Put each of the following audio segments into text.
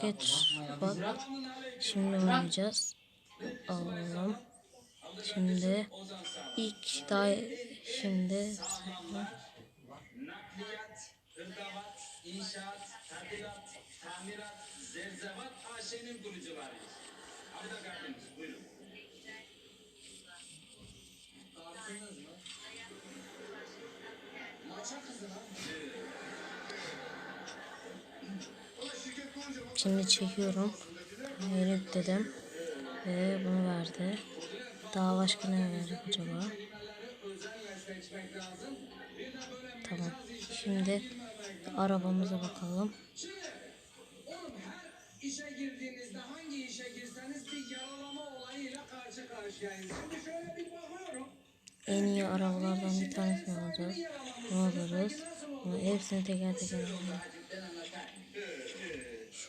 roket bak. Şimdi oynayacağız. Alalım. Şimdi ilk daha şimdi tamirat, zerzevat AŞ'nin kurucularıyız. Abi da şimdi çekiyorum. Yeni dedim ve bunu verdi. Daha başka ne verecek acaba? Tamam. Şimdi arabamıza bakalım. Şimdi oğlum her işe girdiğinizde hangi işe girseniz bir yaralama olayıyla karşı karşıyayız. Şimdi şöyle bir bakıyorum. En iyi arabalardan bir tanesini alacağız. Bunu alırız. Bunu hepsini teker teker alacağız.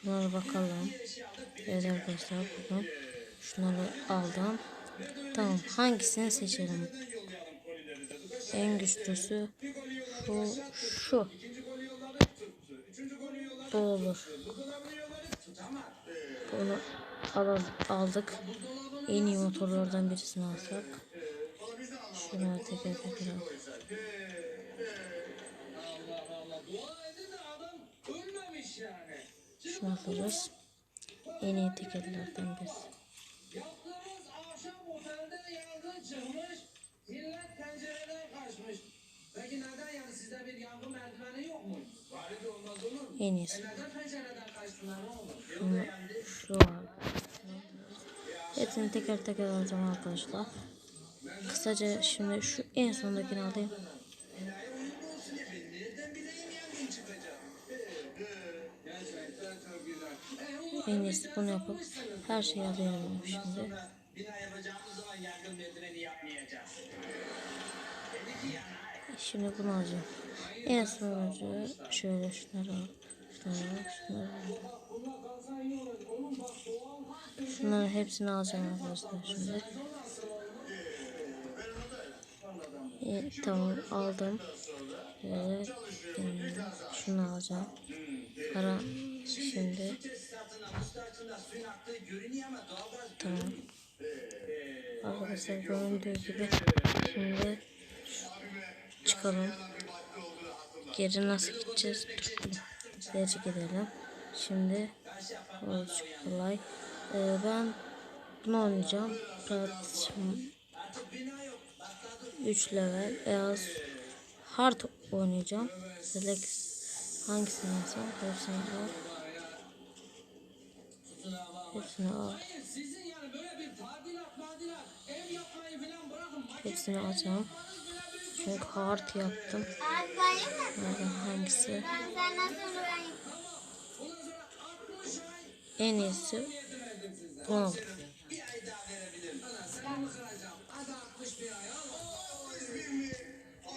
Şunlara bakalım. Evet arkadaşlar bakın. Şunları aldım. Tamam hangisini seçelim? En güçlüsü şu şu. Bu olur. Bunu aldık. En iyi motorlardan birisini alsak. Şunları teker teker al. Allah Allah dua edin adam ölmemiş yani. Şunu alırız. En iyi tekerlerden birisi. Yaptığımız ahşap otelde yangın çıkmış. Millet pencereden kaçmış. Peki neden yani sizde bir yangın merdiveni yok mu? Bari de olmaz olur mu? En iyisi. Neden pencereden kaçtılar ne? Şunu, şu var. Hepsini teker teker alacağım arkadaşlar. Kısaca şimdi şu en sondakini alayım. En iyisi bunu yapıp her şeyi alıyorum şimdi. Şimdi bunu alacağım. En sonuncu şöyle şunları al. Şunları. Şunları al. Şunların hepsini alacağım arkadaşlar şimdi. E, tamam aldım. Hmm, şunu alacağım. Para şimdi tesisatına, mustartında suyun aktığı görünüyor ama doğalgaz tamam. Arkadaşlar göründüğü gibi şimdi çıkalım. Geri nasıl gideceğiz? Geri gidelim. Şimdi oldukça kolay. Ee, ben bunu oynayacağım. Plat 3 level. Beyaz hard oynayacağım. Select hangisini alsam? Hepsini al. Falan bırakın. Hepsini alacağım. Çünkü hard yaptım. Nereden hangisi? En iyisi bu oldu. Bir ay daha verebilirim. Ana sen mi kıracağım? Hadi 61 ay al.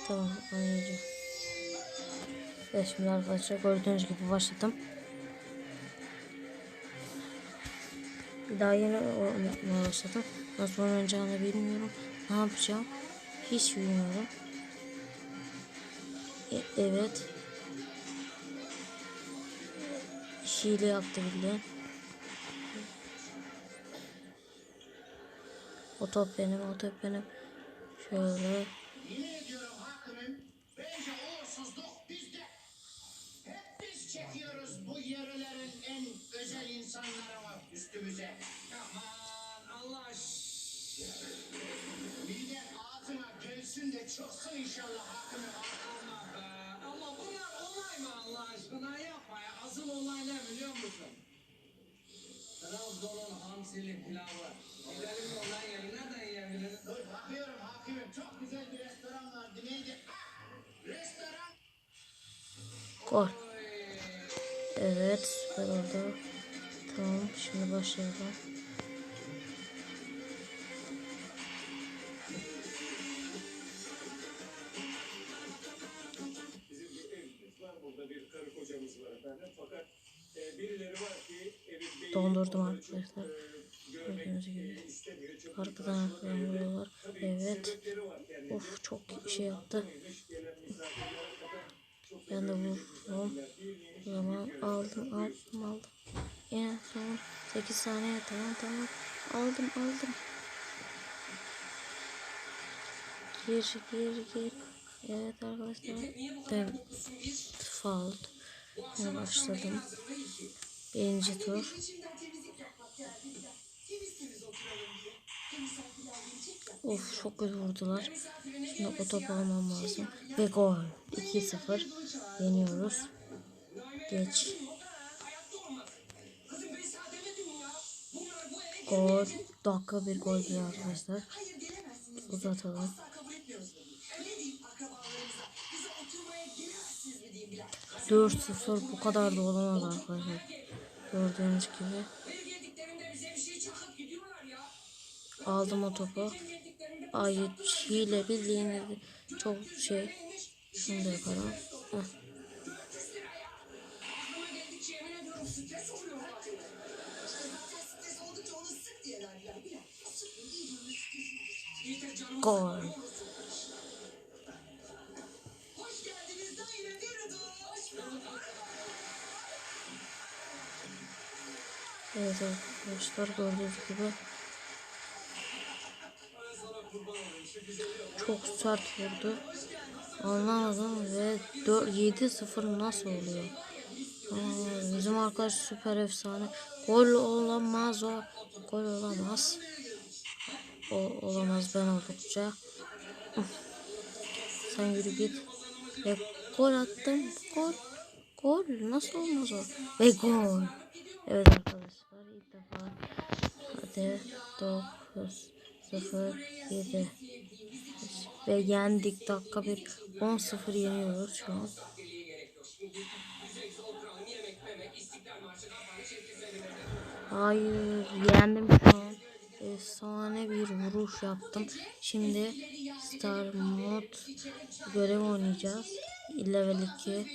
Tamam oynayacağım. Evet şimdi arkadaşlar gördüğünüz gibi başladım. Daha yeni oynamaya başladım. Nasıl oynayacağını bilmiyorum. Ne yapacağım? Hiç bilmiyorum. E, evet. Hile yaptı bildiğin. O top benim, o top benim. Şöyle. De çıksın inşallah. Ama be. Ama bunlar olay mı Allah aşkına yapma ya. Asıl olay ne biliyor musun? Trabzon'un hamsili pilavı. Gidelim de ondan yiyelim. Nereden yiyebiliriz? Dur bakıyorum hakimim. Çok güzel bir restoran vardı. Neydi? Ah, restoran. Gol. Evet süper oldu. Tamam şimdi başlayalım. Arkadan arkadan vuruyorlar. Evet. Of çok şey yaptı. Ben de miymiş? O zaman aldım aldım aldım. En son 8 saniye tamam tamam. Aldım aldım. Gir gir gir. Evet arkadaşlar. Ben faul. Ben başladım. Birinci tur. Of çok kötü vurdular. Şimdi o topu almam lazım. Ve gol. 2-0. Yeniyoruz. Geç. Gol. Dakika bir gol bir arkadaşlar. Uzatalım. Bilal? 4-0 bu kadar da olamaz arkadaşlar. Gördüğünüz gibi. Aldım o topu. Ay hile bildiğiniz çok şey. Şunu da yapalım. Heh. 400 lira ya. Aklıma geldikçe yemin ediyorum stres oluyor vallahi. İşte zaten stres oldukça onu sık diyorlar Bilal. Bilal sık iyi böyle stres Yeter canımı Gol. Evet arkadaşlar gördüğünüz gibi. Çok sert vurdu. Anlamadım ve 7-0 nasıl oluyor? Aa, bizim arkadaş süper efsane. Gol olamaz o. Gol olamaz. O olamaz ben oldukça. Sen yürü git. Ve gol attım. Gol. Gol. Nasıl olmaz o? Ve gol. Evet arkadaşlar ilk defa. Hadi 9 0 7 ve yendik dakika bir 10-0 yeniyoruz şu an. Hayır yendim şu an. Efsane bir vuruş yaptım. Şimdi Star Mod görev oynayacağız. Level 2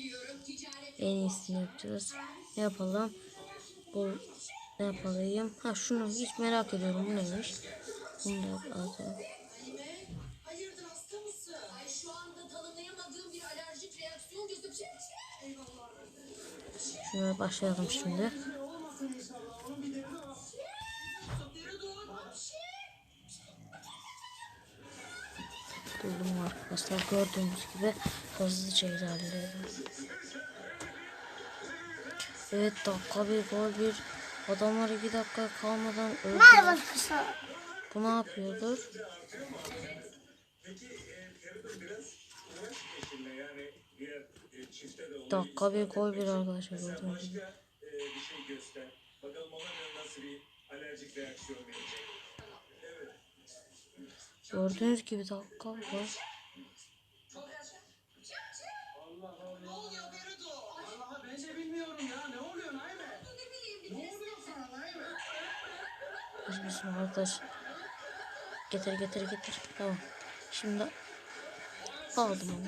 en iyisini yapacağız. Ne yapalım? Bu ne yapayım? Ha şunu hiç merak ediyorum. Bu neymiş? Bunu da yapalım. Hayırdır hasta mısın? Ay şu anda tanımlayamadığım bir alerjik reaksiyon. Eyvallah. Şuna başlayalım şimdi. Buldum arkadaşlar. Gördüğünüz gibi hızlıca ilerliyoruz. Evet dakika bir gol bir. Adamlar iki dakika kalmadan Merhaba öldü. Bu ne yapıyordur? Onu Dakika bir gol bir arkadaşlar başka bir şey göster. Bakalım ona nasıl bir alerjik reaksiyon verecek. Gördüğünüz gibi dakika bir Naime? Biz bizim arkadaş. Getir getir getir. Tamam. Şimdi aldım onu.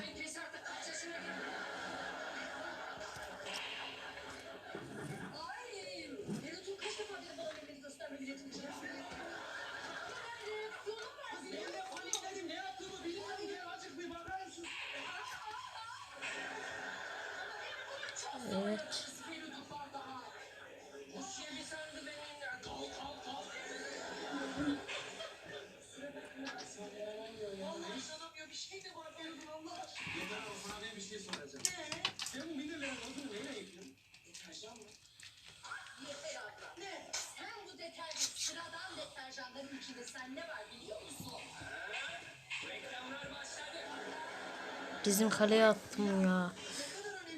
Bizim kaleye attım ya.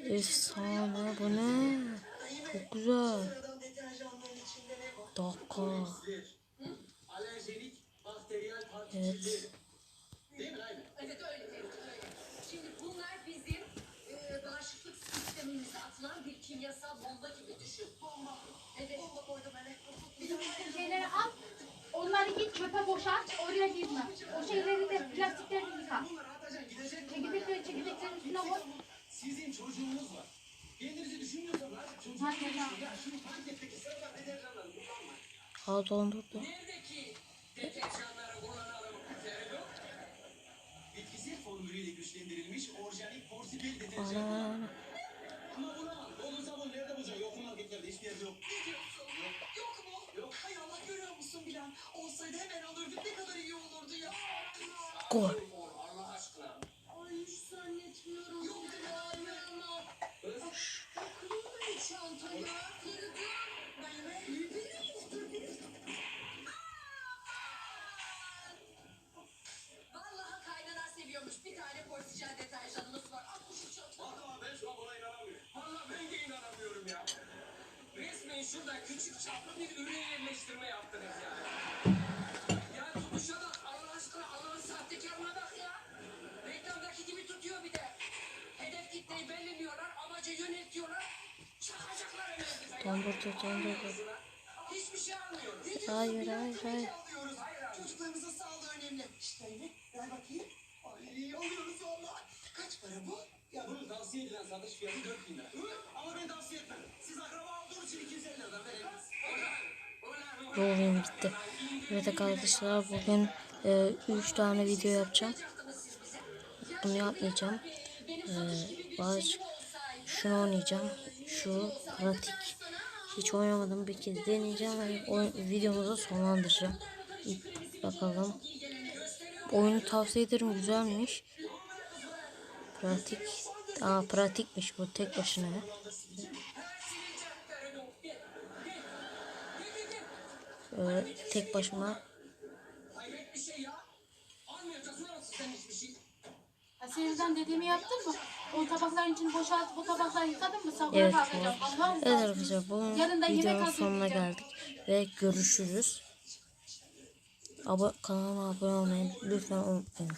Efsane bu ne? Çok güzel. Sıradan deterjanların içinde ne var? Dakika. Alerjenik, bakteriyel partiküller. Evet. Değil mi Naime? Evet öyle Ferit, öyle. Şimdi bunlar bizim e, bağışıklık sistemimize atılan bir kimyasal bomba gibi düşün. Bomba. Evet. Bomba koydum hele. De Şeyleri al. Onları git çöpe boşalt. Oraya girme. O şeyleri de plastikleri yıka ama sizin çocuğunuz var. Kendinizi düşünmüyorsanız çocuğunuz var. Ya şunu fark ettik. Sıradan deterjanları kullanmayın. Ha dondurdu. Neredeki deterjanları kullanalım? Zerdo. Bitkisel formülüyle güçlendirilmiş orijinal porsipil deterjanlar. Ama bunu al. Dolu sabun nerede bulacaksın? Yok marketlerde? Hiçbir yerde yok. Ne diyorsun? Yok. Yok mu? Yok. Hay Allah görüyor musun Bilen? Olsaydı hemen alırdık. Ne kadar iyi olurdu ya. Gol. Bir tane porsijen deterjanımız var. Al şu çantayı. Vallahi ben şu an buna inanamıyorum. Vallahi ben de inanamıyorum ya. Resmen şurada küçük çaplı bir ürün yerleştirme yaptınız yani. Ya tutuşa bak Allah aşkına Allah'ın sahtekarına bak ya. Reklamdaki gibi tutuyor bir de. Hedef kitleyi belirliyorlar, amacı yöneltiyorlar. Çakacaklar hemen bize. Tombul tombul. Hiçbir şey almıyoruz. Hayır hayır hayır. almıyoruz. Hayır hayır. Çocuklarımızın sağlığı önemli. İşte öyle. Ver bakayım. Ay alıyoruz valla. Kaç para bu? Ya bunun tavsiye edilen satış fiyatı 4 bin lira. Ama ben tavsiye etmem. Siz akraba olduğunuz için 250 liradan ulan. Doğruyum gitti. Evet arkadaşlar bugün 3 tane video yapacağım. Bunu yapmayacağım. Ee, bazı şunu oynayacağım. Şu pratik. Hiç oynamadım. Bir kez deneyeceğim ve oyun, videomuzu sonlandıracağım. Bakalım. Oyunu tavsiye ederim. Güzelmiş. Pratik. Aa pratikmiş bu tek başına. Ee, tek başıma Sinirden dediğimi yaptın mı? O tabakların içini boşaltıp o tabakları yıkadın mı? Sabuna Evet, Evet arkadaşlar yemek videonun sonuna geldik ve görüşürüz. Abo kanalıma abone olmayı lütfen unutmayın.